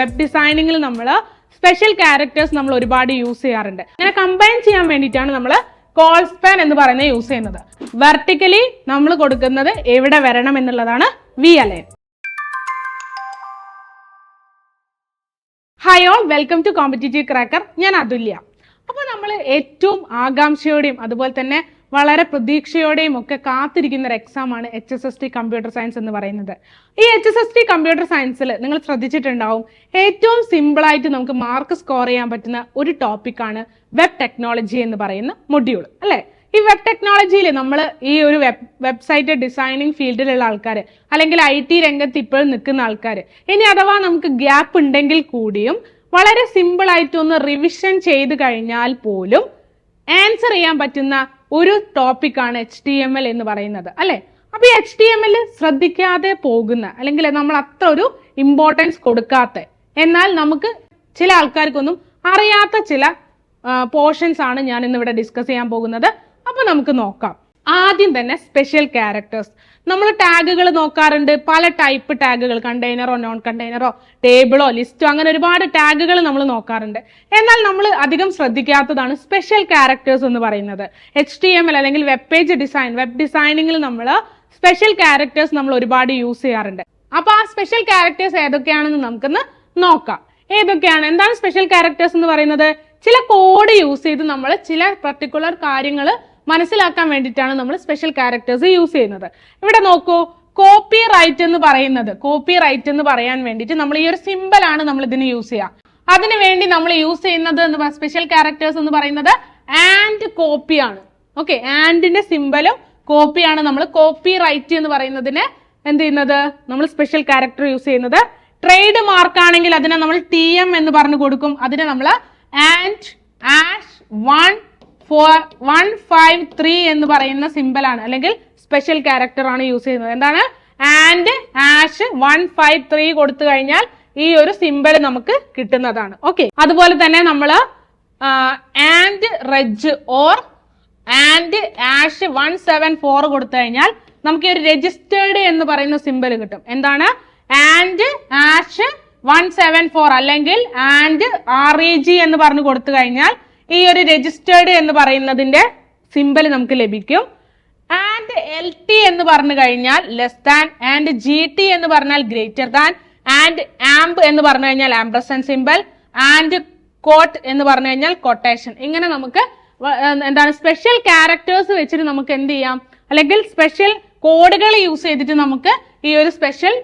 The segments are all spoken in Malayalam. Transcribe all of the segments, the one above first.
വെബ് ഡിസൈനിങ്ങിൽ നമ്മൾ സ്പെഷ്യൽ ക്യാരക്ടേഴ്സ് നമ്മൾ ഒരുപാട് യൂസ് ചെയ്യാറുണ്ട്. അങ്ങനെ കമ്പൈൻ ചെയ്യാൻ വേണ്ടിയിട്ടാണ് നമ്മൾ കോൾ സ്പാൻ എന്ന് പറയുന്നത് യൂസ് ചെയ്യുന്നത്. വെർട്ടിക്കലി നമ്മൾ കൊടുക്കുന്നത് എവിടെ വരണം എന്നുള്ളതാണ് V align hi all welcome to competitive cracker ഞാൻ അതുല്യ. അപ്പോൾ നമ്മൾ ഏറ്റവും ആകാംക്ഷയോടെയും അതുപോലെ തന്നെ വളരെ പ്രതീക്ഷയോടെയും ഒക്കെ കാത്തിരിക്കുന്ന ഒരു എക്സാം ആണ് H S S T computer science എന്ന് പറയുന്നത്. ഈ H S S T computer സയൻസിൽ നിങ്ങൾ ശ്രദ്ധിച്ചിട്ടുണ്ടാവും ഏറ്റവും സിമ്പിളായിട്ട് നമുക്ക് മാർക്ക് സ്കോർ ചെയ്യാൻ പറ്റുന്ന ഒരു ടോപ്പിക്കാണ് വെബ് ടെക്നോളജി എന്ന് പറയുന്ന മൊഡ്യൂൾ അല്ലേ? ഈ വെബ് ടെക്നോളജിയിൽ നമ്മൾ ഈ ഒരു വെബ് വെബ്സൈറ്റ് ഡിസൈനിങ് ഫീൽഡിലുള്ള ആൾക്കാർ അല്ലെങ്കിൽ ഐ ടി രംഗത്ത് ഇപ്പോഴും നിൽക്കുന്ന ആൾക്കാർ ഇനി അഥവാ നമുക്ക് ഗ്യാപ്പ് ഉണ്ടെങ്കിൽ കൂടിയും വളരെ സിമ്പിൾ ആയിട്ടൊന്ന് റിവിഷൻ ചെയ്ത് കഴിഞ്ഞാൽ പോലും ആൻസർ ചെയ്യാൻ പറ്റുന്ന ഒരു ടോപ്പിക്കാണ് എച്ച് ടി എം എൽ എന്ന് പറയുന്നത് അല്ലെ? അപ്പൊ ഈ എച്ച് ടി എം എൽ ശ്രദ്ധിക്കാതെ പോകുന്ന അല്ലെങ്കിൽ നമ്മൾ അത്ര ഒരു ഇമ്പോർട്ടൻസ് കൊടുക്കാത്ത എന്നാൽ നമുക്ക് ചില ആൾക്കാർക്കൊന്നും അറിയാത്ത ചില പോർഷൻസ് ആണ് ഞാൻ ഇന്ന് ഇവിടെ ഡിസ്കസ് ചെയ്യാൻ പോകുന്നത്. അപ്പൊ നമുക്ക് നോക്കാം. ആദ്യം തന്നെ സ്പെഷ്യൽ ക്യാരക്ടേഴ്സ് നമ്മൾ ടാഗുകൾ നോക്കാറുണ്ട്. പല ടൈപ്പ് ടാഗുകൾ കണ്ടെയ്നറോ നോൺ കണ്ടെയ്നറോ ടേബിളോ ലിസ്റ്റോ അങ്ങനെ ഒരുപാട് ടാഗുകൾ നമ്മൾ നോക്കാറുണ്ട്. എന്നാൽ നമ്മൾ അധികം ശ്രദ്ധിക്കാത്തതാണ് സ്പെഷ്യൽ ക്യാരക്ടേഴ്സ് എന്ന് പറയുന്നത്. എച്ച് ടി എം എൽ അല്ലെങ്കിൽ വെബ് പേജ് ഡിസൈൻ വെബ് ഡിസൈനിങ്ങിൽ നമ്മൾ സ്പെഷ്യൽ ക്യാരക്ടേഴ്സ് നമ്മൾ ഒരുപാട് യൂസ് ചെയ്യാറുണ്ട്. അപ്പൊ ആ സ്പെഷ്യൽ ക്യാരക്ടേഴ്സ് ഏതൊക്കെയാണെന്ന് നമുക്കൊന്ന് നോക്കാം. ഏതൊക്കെയാണ്? എന്താണ് സ്പെഷ്യൽ ക്യാരക്ടേഴ്സ് എന്ന് പറയുന്നത്? ചില കോഡ് യൂസ് ചെയ്ത് നമ്മൾ ചില പർട്ടിക്കുലർ കാര്യങ്ങൾ മനസ്സിലാക്കാൻ വേണ്ടിയിട്ടാണ് നമ്മൾ സ്പെഷ്യൽ ക്യാരക്ടേഴ്സ് യൂസ് ചെയ്യുന്നത്. ഇവിടെ നോക്കൂ കോപ്പി റൈറ്റ് എന്ന് പറയുന്നത് കോപ്പി റൈറ്റ് എന്ന് പറയാൻ വേണ്ടിയിട്ട് നമ്മൾ ഈ ഒരു സിമ്പിൾ ആണ് നമ്മൾ ഇതിന് യൂസ് ചെയ്യുക. അതിനു വേണ്ടി നമ്മൾ യൂസ് ചെയ്യുന്നത് എന്ന് സ്പെഷ്യൽ ക്യാരക്ടേഴ്സ് എന്ന് പറയുന്നത് ആൻഡ് കോപ്പിയാണ് ഓക്കെ ആൻഡിന്റെ സിമ്പലും കോപ്പിയാണ് നമ്മൾ കോപ്പി റൈറ്റ് എന്ന് പറയുന്നതിന് എന്ത് ചെയ്യുന്നത്? നമ്മൾ സ്പെഷ്യൽ ക്യാരക്ടർ യൂസ് ചെയ്യുന്നത്. ട്രേഡ് മാർക്ക് ആണെങ്കിൽ അതിനെ നമ്മൾ ടി എം എന്ന് പറഞ്ഞു കൊടുക്കും. അതിനെ നമ്മൾ and hash one four one five three എന്ന് പറയുന്ന സിമ്പൽ ആണ്. അല്ലെങ്കിൽ സ്പെഷ്യൽ ക്യാരക്ടർ ആണ് യൂസ് ചെയ്യുന്നത്. എന്താണ്? And hash one five three കൊടുത്തു കഴിഞ്ഞാൽ ഈ ഒരു സിമ്പൽ നമുക്ക് കിട്ടുന്നതാണ്. ഓക്കെ അതുപോലെ തന്നെ നമ്മൾ and reg or and hash one seven four കൊടുത്തു കഴിഞ്ഞാൽ നമുക്ക് ഒരു രജിസ്റ്റേർഡ് എന്ന് പറയുന്ന സിമ്പൽ കിട്ടും. എന്താണ്? And hash one seven four അല്ലെങ്കിൽ ആൻഡ് ആർ ഇ ജി എന്ന് പറഞ്ഞു കൊടുത്തു കഴിഞ്ഞാൽ ഈ ഒരു രജിസ്റ്റേർഡ് എന്ന് പറയുന്നതിന്റെ സിമ്പൽ നമുക്ക് ലഭിക്കും. ആൻഡ് എൽ ടി എന്ന് പറഞ്ഞു കഴിഞ്ഞാൽ less than and G T എന്ന് പറഞ്ഞാൽ ഗ്രേറ്റർ ദാൻ ആൻഡ് ആംബ് എന്ന് പറഞ്ഞു കഴിഞ്ഞാൽ ആംബ്രസൻ സിമ്പൽ ആൻഡ് കോട്ട് എന്ന് പറഞ്ഞു കഴിഞ്ഞാൽ കൊട്ടേഷൻ ഇങ്ങനെ നമുക്ക് എന്താണ് സ്പെഷ്യൽ ക്യാരക്ടേഴ്സ് വെച്ചിട്ട് നമുക്ക് എന്ത് ചെയ്യാം? അല്ലെങ്കിൽ സ്പെഷ്യൽ കോഡുകൾ യൂസ് ചെയ്തിട്ട് നമുക്ക് ഈ ഒരു സ്പെഷ്യൽ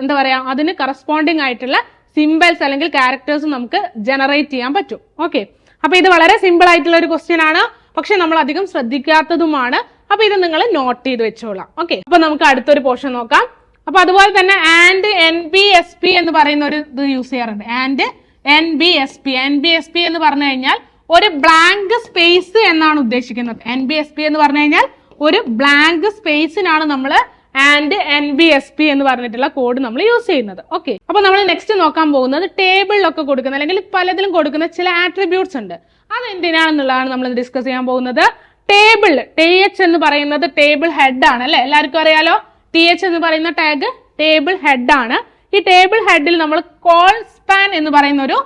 എന്താ പറയാ അതിന് കറസ്പോണ്ടിങ് ആയിട്ടുള്ള സിമ്പിൾസ് അല്ലെങ്കിൽ ക്യാരക്ടേഴ്സ് നമുക്ക് ജനറേറ്റ് ചെയ്യാൻ പറ്റും. ഓക്കെ അപ്പൊ ഇത് വളരെ സിമ്പിൾ ആയിട്ടുള്ള ഒരു ക്വസ്റ്റ്യൻ ആണ്. പക്ഷെ നമ്മൾ അധികം ശ്രദ്ധിക്കാത്തതുമാണ്. അപ്പൊ ഇത് നിങ്ങൾ നോട്ട് ചെയ്ത് വെച്ചോളാം. ഓക്കെ അപ്പൊ നമുക്ക് അടുത്തൊരു പോർഷൻ നോക്കാം. അപ്പൊ അതുപോലെ തന്നെ and N B S P എന്ന് പറയുന്ന ഒരു ഇത് യൂസ് ചെയ്യാറുണ്ട്. And N B S P N B S P എന്ന് പറഞ്ഞു കഴിഞ്ഞാൽ ഒരു ബ്ലാങ്ക് സ്പേസ് എന്നാണ് ഉദ്ദേശിക്കുന്നത്. എൻ ബി എസ് പി എന്ന് പറഞ്ഞു കഴിഞ്ഞാൽ ഒരു ബ്ലാങ്ക് സ്പേസിനാണ് നമ്മൾ and N B S P എന്ന് പറഞ്ഞിട്ടുള്ള കോഡ് നമ്മൾ യൂസ് ചെയ്യുന്നത്. ഓക്കെ അപ്പൊ നമ്മൾ നെക്സ്റ്റ് നോക്കാൻ പോകുന്നത് ടേബിളിലൊക്കെ കൊടുക്കുന്ന അല്ലെങ്കിൽ പലതിലും കൊടുക്കുന്ന ചില ആട്രിബ്യൂട്ട്സ് ഉണ്ട്. അത് എന്തിനാണെന്നുള്ളതാണ് നമ്മൾ ഡിസ്കസ് ചെയ്യാൻ പോകുന്നത്. ടേബിൾ ടി എച്ച് എന്ന് പറയുന്നത് ടേബിൾ ഹെഡ് ആണ് അല്ലെ? എല്ലാവർക്കും അറിയാലോ? ടി എച്ച് എന്ന് പറയുന്ന ടാഗ് ടേബിൾ ഹെഡ് ആണ്. ഈ ടേബിൾ ഹെഡിൽ നമ്മൾ കോൾ സ്പാൻ എന്ന് പറയുന്ന ഒരു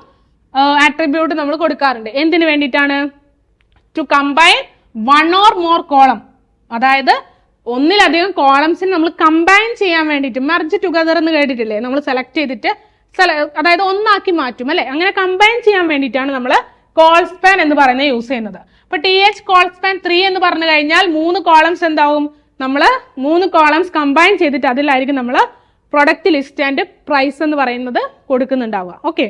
ആട്രിബ്യൂട്ട് നമ്മൾ കൊടുക്കാറുണ്ട്. എന്തിനു വേണ്ടിയിട്ടാണ്? To combine one or more column അതായത് ഒന്നിലധികം കോളംസിന് നമ്മൾ കമ്പൈൻ ചെയ്യാൻ വേണ്ടിയിട്ട് മെർജ് ടുഗദർ എന്ന് കേട്ടിട്ടില്ലേ? നമ്മൾ സെലക്ട് ചെയ്തിട്ട് അതായത് ഒന്നാക്കി മാറ്റും അല്ലെ? അങ്ങനെ കമ്പൈൻ ചെയ്യാൻ വേണ്ടിയിട്ടാണ് നമ്മൾ കോൾ സ്പാൻ എന്ന് പറയുന്നത് യൂസ് ചെയ്യുന്നത്. അപ്പൊ T H col span three എന്ന് പറഞ്ഞു കഴിഞ്ഞാൽ മൂന്ന് കോളംസ് എന്താവും? നമ്മൾ മൂന്ന് കോളംസ് കമ്പൈൻ ചെയ്തിട്ട് അതിലായിരിക്കും നമ്മൾ പ്രൊഡക്റ്റ് ലിസ്റ്റ് ആൻഡ് പ്രൈസ് എന്ന് പറയുന്നത് കൊടുക്കുന്നുണ്ടാവുക. ഓക്കെ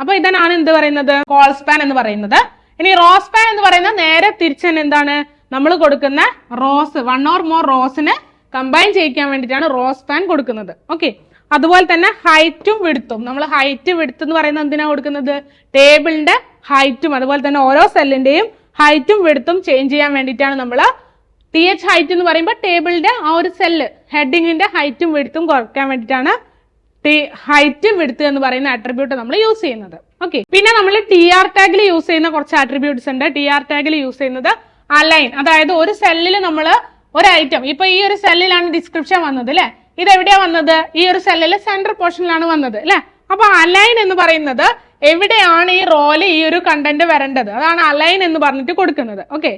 അപ്പൊ ഇതാണ് എന്ത് പറയുന്നത്? കോൾ സ്പാൻ എന്ന് പറയുന്നത്. ഇനി റോസ്പാൻ സ്പാൻ എന്ന് പറയുന്നത് നേരെ തിരിച്ചു എന്താണ്? നമ്മൾ കൊടുക്കുന്ന റോസ് വൺ ഓർ മോർ റോസിന് കമ്പൈൻ ചെയ്യിക്കാൻ വേണ്ടിയിട്ടാണ് റോസ് ഫാൻ കൊടുക്കുന്നത്. ഓക്കെ അതുപോലെ തന്നെ ഹൈറ്റും വിടുത്തും നമ്മൾ ഹൈറ്റ് വിടുത്ത് എന്ന് പറയുന്നത് എന്തിനാ കൊടുക്കുന്നത്? ടേബിളിന്റെ ഹൈറ്റും അതുപോലെ തന്നെ ഓരോ സെല്ലിന്റെയും ഹൈറ്റും വിടുത്തും ചേഞ്ച് ചെയ്യാൻ വേണ്ടിയിട്ടാണ് നമ്മൾ ടി എച്ച് ഹൈറ്റ് എന്ന് പറയുമ്പോൾ ടേബിളിന്റെ ആ ഒരു സെല്ല് ഹെഡിങ്ങിന്റെ ഹൈറ്റും വിടുത്തും കുറയ്ക്കാൻ വേണ്ടിയിട്ടാണ് ടി ഹൈറ്റ് വിടുത്ത് എന്ന് പറയുന്ന ആട്രിബ്യൂട്ട് നമ്മൾ യൂസ് ചെയ്യുന്നത്. ഓക്കെ പിന്നെ നമ്മൾ ടി ആർ ടാഗിൽ യൂസ് ചെയ്യുന്ന കുറച്ച് ആട്രിബ്യൂട്ട്സ് ഉണ്ട്. ടി ആർ ടാഗിൽ യൂസ് ചെയ്യുന്നത് അലൈൻ. അതായത് ഒരു സെല്ലിൽ നമ്മൾ ഒരു ഐറ്റം ഇപ്പൊ ഈ ഒരു സെല്ലിലാണ് ഡിസ്ക്രിപ്ഷൻ വന്നത് അല്ലെ ഇത് എവിടെയാ വന്നത്? ഈ ഒരു സെല്ലിലെ സെന്റർ പോർഷനിലാണ് വന്നത് അല്ലെ അപ്പൊ അലൈൻ എന്ന് പറയുന്നത് എവിടെയാണ് ഈ റോൽ ഈ ഒരു കണ്ടന്റ് വരേണ്ടത്? അതാണ് അലൈൻ എന്ന് പറഞ്ഞിട്ട് കൊടുക്കുന്നത്. ഓക്കെ?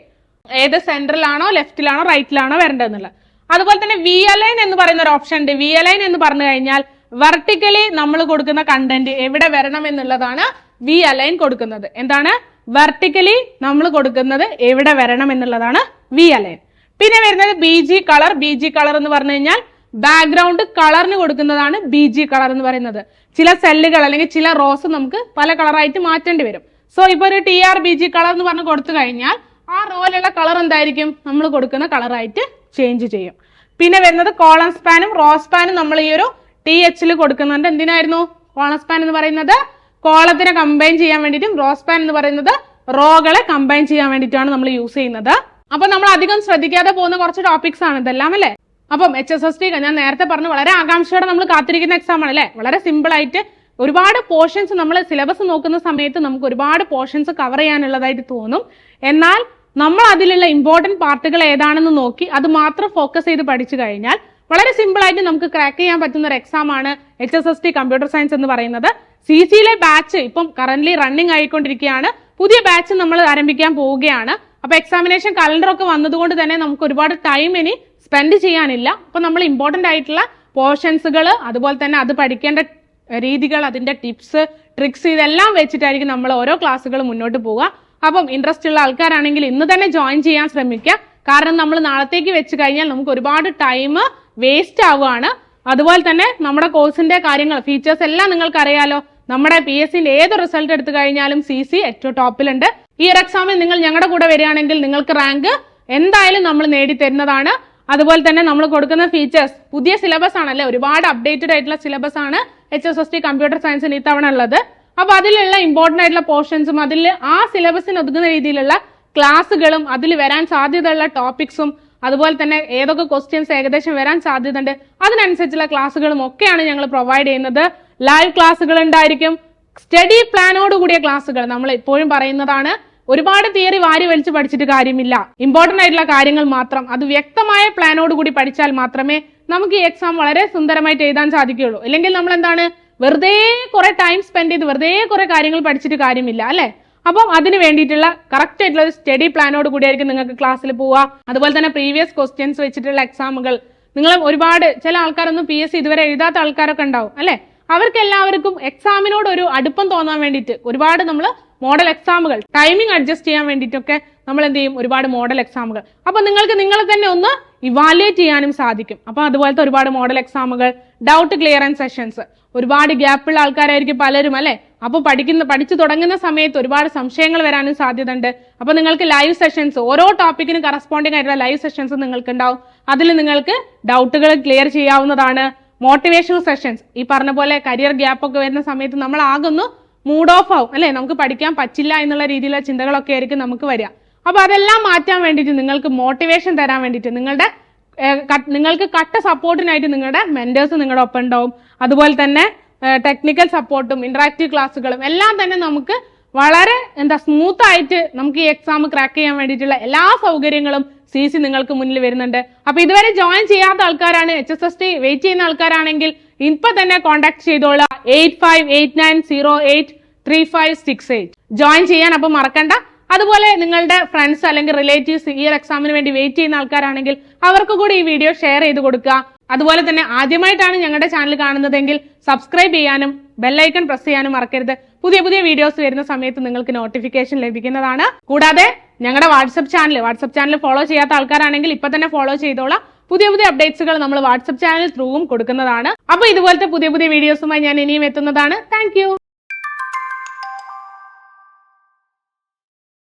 ഏത് സെന്ററിലാണോ ലെഫ്റ്റിലാണോ റൈറ്റിലാണോ വരേണ്ടത് എന്നുള്ളത് അതുപോലെ തന്നെ വി അലൈൻ എന്ന് പറയുന്ന ഒരു ഓപ്ഷൻ ഉണ്ട്. വി അലൈൻ എന്ന് പറഞ്ഞു കഴിഞ്ഞാൽ വെർട്ടിക്കലി നമ്മൾ കൊടുക്കുന്ന കണ്ടന്റ് എവിടെ വരണം എന്നുള്ളതാണ് വി അലൈൻ കൊടുക്കുന്നത്. എന്താണ്? വെർട്ടിക്കലി നമ്മൾ കൊടുക്കുന്നത് എവിടെ വരണം എന്നുള്ളതാണ് വി അലൈൻ പിന്നെ വരുന്നത് B G colour B G colour എന്ന് പറഞ്ഞു കഴിഞ്ഞാൽ ബാക്ക്ഗ്രൗണ്ട് കളറിന് കൊടുക്കുന്നതാണ് ബി ജി കളർ എന്ന് പറയുന്നത്. ചില സെല്ലുകൾ അല്ലെങ്കിൽ ചില റോസ് നമുക്ക് പല കളറായിട്ട് മാറ്റേണ്ടി വരും. സോ ഇപ്പൊ ഒരു T R B G colour എന്ന് പറഞ്ഞ് കൊടുത്തു കഴിഞ്ഞാൽ ആ റോയിലുള്ള കളർ എന്തായിരിക്കും? നമ്മൾ കൊടുക്കുന്ന കളറായിട്ട് ചേഞ്ച് ചെയ്യും. പിന്നെ വരുന്നത് കോളം സ്പാനും റോസ് സ്പാനും നമ്മൾ ഈ ഒരു ടി എച്ചിൽ കൊടുക്കുന്നുണ്ട് എന്തിനായിരുന്നു? കോളം സ്പാൻ എന്ന് പറയുന്നത് കോളത്തിനെ കമ്പൈൻ ചെയ്യാൻ വേണ്ടിയിട്ടും ഗ്രോസ് പാൻ എന്ന് പറയുന്നത് റോകളെ കമ്പൈൻ ചെയ്യാൻ വേണ്ടിയിട്ടാണ് നമ്മൾ യൂസ് ചെയ്യുന്നത്. അപ്പൊ നമ്മൾ അധികം ശ്രദ്ധിക്കാതെ പോകുന്ന കുറച്ച് ടോപ്പിക്സ് ആണ് ഇതെല്ലാം അല്ലേ? അപ്പം എച്ച് എസ് എസ് ടി ഞാൻ നേരത്തെ പറഞ്ഞു വളരെ ആകാംക്ഷയോടെ നമ്മൾ കാത്തിരിക്കുന്ന എക്സാം ആണ് അല്ലേ? വളരെ സിമ്പിൾ ആയിട്ട് ഒരുപാട് പോർഷൻസ് നമ്മൾ സിലബസ് നോക്കുന്ന സമയത്ത് നമുക്ക് ഒരുപാട് പോർഷൻസ് കവർ ചെയ്യാനുള്ളതായിട്ട് തോന്നും. എന്നാൽ നമ്മൾ അതിലുള്ള ഇമ്പോർട്ടന്റ് പാർട്ടുകൾ ഏതാണെന്ന് നോക്കി അത് മാത്രം ഫോക്കസ് ചെയ്ത് പഠിച്ചു കഴിഞ്ഞാൽ വളരെ സിമ്പിൾ ആയിട്ട് നമുക്ക് ക്രാക്ക് ചെയ്യാൻ പറ്റുന്ന ഒരു എക്സാം ആണ് H S S T computer science എന്ന് പറയുന്നത്. സി സിയിലെ ബാച്ച് ഇപ്പം കറന്റ് റണ്ണിങ് ആയിക്കൊണ്ടിരിക്കുകയാണ്. പുതിയ ബാച്ച് നമ്മൾ ആരംഭിക്കാൻ പോവുകയാണ്. അപ്പൊ എക്സാമിനേഷൻ കലണ്ടർ ഒക്കെ വന്നതുകൊണ്ട് തന്നെ നമുക്ക് ഒരുപാട് ടൈം ഇനി സ്പെൻഡ് ചെയ്യാനില്ല. അപ്പൊ നമ്മൾ ഇമ്പോർട്ടന്റ് ആയിട്ടുള്ള പോർഷൻസുകൾ അതുപോലെ തന്നെ അത് പഠിക്കേണ്ട രീതികൾ അതിന്റെ ടിപ്സ് ട്രിക്സ് ഇതെല്ലാം വെച്ചിട്ടായിരിക്കും നമ്മൾ ഓരോ ക്ലാസ്സുകൾ മുന്നോട്ട് പോവുക. അപ്പം ഇൻട്രസ്റ്റ് ഉള്ള ആൾക്കാരാണെങ്കിൽ ഇന്ന് തന്നെ ജോയിൻ ചെയ്യാൻ ശ്രമിക്കുക. കാരണം നമ്മൾ നാളത്തേക്ക് വെച്ച് കഴിഞ്ഞാൽ നമുക്ക് ഒരുപാട് ടൈം വേസ്റ്റ് ആവുകയാണ്. അതുപോലെ തന്നെ നമ്മുടെ കോഴ്സിന്റെ കാര്യങ്ങൾ ഫീച്ചേഴ്സ് എല്ലാം നിങ്ങൾക്ക് അറിയാലോ നമ്മുടെ പി എസ് സിന്റെ ഏത് റിസൾട്ട് എടുത്തു കഴിഞ്ഞാലും സി സി ഏറ്റവും ടോപ്പിലുണ്ട് ഈ ഒരു എക്സാമിൽ നിങ്ങൾ ഞങ്ങളുടെ കൂടെ വരികയാണെങ്കിൽ നിങ്ങൾക്ക് റാങ്ക് എന്തായാലും നമ്മൾ നേടിത്തരുന്നതാണ്. അതുപോലെ തന്നെ നമ്മൾ കൊടുക്കുന്ന ഫീച്ചേഴ്സ് പുതിയ സിലബസ് ആണല്ലേ? ഒരുപാട് അപ്ഡേറ്റഡ് ആയിട്ടുള്ള സിലബസ് ആണ് H S S T computer സയൻസിന് ഇത്തവണ ഉള്ളത്. അപ്പൊ അതിലുള്ള ഇമ്പോർട്ടന്റ് ആയിട്ടുള്ള പോർഷൻസും അതിൽ ആ സിലബസിന് ഒതുങ്ങുന്ന രീതിയിലുള്ള ക്ലാസ്സുകളും അതിൽ വരാൻ സാധ്യതയുള്ള ടോപ്പിക്സും അതുപോലെ തന്നെ ഏതൊക്കെ ക്വസ്റ്റ്യൻസ് ഏകദേശം വരാൻ സാധ്യതയുണ്ട് അതിനനുസരിച്ചുള്ള ക്ലാസ്സുകളും ഒക്കെയാണ് ഞങ്ങൾ പ്രൊവൈഡ് ചെയ്യുന്നത്. ലൈവ് ക്ലാസ്സുകൾ ഉണ്ടായിരിക്കും. സ്റ്റഡി പ്ലാനോട് കൂടിയ ക്ലാസ്സുകൾ നമ്മൾ എപ്പോഴും പറയുന്നതാണ്. ഒരുപാട് തിയറി വാരി വലിച്ച് പഠിച്ചിട്ട് കാര്യമില്ല. ഇമ്പോർട്ടന്റ് ആയിട്ടുള്ള കാര്യങ്ങൾ മാത്രം അത് വ്യക്തമായ പ്ലാനോട് കൂടി പഠിച്ചാൽ മാത്രമേ നമുക്ക് ഈ എക്സാം വളരെ സുന്ദരമായിട്ട് എഴുതാൻ സാധിക്കുകയുള്ളൂ. ഇല്ലെങ്കിൽ നമ്മൾ എന്താണ് വെറുതെ കുറെ ടൈം സ്പെൻഡ് ചെയ്ത് വെറുതെ കുറെ കാര്യങ്ങൾ പഠിച്ചിട്ട് കാര്യമില്ല അല്ലെ? അപ്പം അതിന് വേണ്ടിയിട്ടുള്ള കറക്റ്റ് ആയിട്ടുള്ള ഒരു സ്റ്റഡി പ്ലാനോട് കൂടിയായിരിക്കും നിങ്ങൾക്ക് ക്ലാസ്സിൽ പോവുക. അതുപോലെ തന്നെ പ്രീവിയസ് ക്വസ്റ്റ്യൻസ് വെച്ചിട്ടുള്ള എക്സാമുകൾ നിങ്ങൾ ഒരുപാട് ചില ആൾക്കാരൊന്നും പി എസ് സി ഇതുവരെ എഴുതാത്ത ആൾക്കാരൊക്കെ ഉണ്ടാവും അല്ലെ? അവർക്ക് എല്ലാവർക്കും എക്സാമിനോട് ഒരു അടുപ്പം തോന്നാൻ വേണ്ടിയിട്ട് ഒരുപാട് നമ്മൾ മോഡൽ എക്സാമുകൾ ടൈമിംഗ് അഡ്ജസ്റ്റ് ചെയ്യാൻ വേണ്ടിയിട്ടൊക്കെ നമ്മൾ എന്ത് ചെയ്യും ഒരുപാട് മോഡൽ എക്സാമുകൾ അപ്പൊ നിങ്ങൾക്ക് നിങ്ങളെ തന്നെ ഒന്ന് ഇവാലുവേറ്റ് ചെയ്യാനും സാധിക്കും. അപ്പൊ അതുപോലത്തെ ഒരുപാട് മോഡൽ എക്സാമുകൾ ഡൗട്ട് ക്ലിയറൻസ് സെഷൻസ് ഒരുപാട് ഗ്യാപ്പുള്ള ആൾക്കാരായിരിക്കും പലരും അല്ലെ? അപ്പൊ പഠിക്കുന്ന പഠിച്ചു തുടങ്ങുന്ന സമയത്ത് ഒരുപാട് സംശയങ്ങൾ വരാനും സാധ്യതയുണ്ട്. അപ്പൊ നിങ്ങൾക്ക് ലൈവ് സെഷൻസ് ഓരോ ടോപ്പിക്കിന് കറസ്പോണ്ടിങ് ആയിട്ടുള്ള ലൈവ് സെഷൻസ് നിങ്ങൾക്ക് ഉണ്ടാവും അതിൽ നിങ്ങൾക്ക് ഡൗട്ടുകൾ ക്ലിയർ ചെയ്യാവുന്നതാണ്. മോട്ടിവേഷണൽ സെഷൻസ് ഈ പറഞ്ഞ പോലെ കരിയർ ഗ്യാപ്പ് ഒക്കെ വരുന്ന സമയത്ത് നമ്മൾ ആകുന്നു മൂഡ് ഓഫ് ആവും. അല്ലെ? നമുക്ക് പഠിക്കാൻ പറ്റില്ല എന്നുള്ള രീതിയിലുള്ള ചിന്തകളൊക്കെ ആയിരിക്കും നമുക്ക് വരിക. അപ്പൊ അതെല്ലാം മാറ്റാൻ വേണ്ടിയിട്ട് നിങ്ങൾക്ക് മോട്ടിവേഷൻ തരാൻ വേണ്ടിയിട്ട് നിങ്ങളുടെ നിങ്ങൾക്ക് കട്ട സപ്പോർട്ടിനായിട്ട് നിങ്ങളുടെ മെന്റേഴ്സ് നിങ്ങളുടെ ഒപ്പം ഉണ്ടാവും. അതുപോലെ തന്നെ ടെക്നിക്കൽ സപ്പോർട്ടും ഇന്ററാക്റ്റീവ് ക്ലാസ്സുകളും എല്ലാം തന്നെ നമുക്ക് വളരെ എന്താ സ്മൂത്ത് ആയിട്ട് നമുക്ക് ഈ എക്സാം ക്രാക്ക് ചെയ്യാൻ വേണ്ടിയിട്ടുള്ള എല്ലാ സൗകര്യങ്ങളും സി സി നിങ്ങൾക്ക് മുന്നിൽ വരുന്നുണ്ട്. അപ്പൊ ഇതുവരെ ജോയിൻ ചെയ്യാത്ത ആൾക്കാരാണ് H S S T wait ചെയ്യുന്ന ആൾക്കാരാണെങ്കിൽ ഇപ്പൊ തന്നെ കോൺടാക്ട് ചെയ്തോളാം. Eight five eight nine zero eight three five six eight join ചെയ്യാൻ അപ്പൊ മറക്കണ്ട. അതുപോലെ നിങ്ങളുടെ ഫ്രണ്ട്സ് അല്ലെങ്കിൽ റിലേറ്റീവ്സ് ഇയർ എക്സാമിന് വേണ്ടി വെയിറ്റ് ചെയ്യുന്ന ആൾക്കാരാണെങ്കിൽ അവർക്ക് കൂടി ഈ വീഡിയോ ഷെയർ ചെയ്ത് കൊടുക്കുക. അതുപോലെ തന്നെ ആദ്യമായിട്ടാണ് ഞങ്ങളുടെ ചാനൽ കാണുന്നതെങ്കിൽ സബ്സ്ക്രൈബ് ചെയ്യാനും ബെല്ലൈക്കൺ പ്രസ് ചെയ്യാനും മറക്കരുത്. പുതിയ പുതിയ വീഡിയോസ് വരുന്ന സമയത്ത് നിങ്ങൾക്ക് നോട്ടിഫിക്കേഷൻ ലഭിക്കുന്നതാണ്. കൂടാതെ ഞങ്ങളുടെ WhatsApp channel WhatsApp channel follow ചെയ്യാത്ത ആൾക്കാരാണെങ്കിൽ ഇപ്പൊ തന്നെ ഫോളോ ചെയ്തോളാം. പുതിയ പുതിയ അപ്ഡേറ്റ്സുകൾ നമ്മൾ വാട്സപ്പ് ചാനൽ ത്രൂവും കൊടുക്കുന്നതാണ്. അപ്പൊ ഇതുപോലത്തെ പുതിയ പുതിയ വീഡിയോസുമായി ഞാൻ ഇനിയും എത്തുന്നതാണ്. താങ്ക്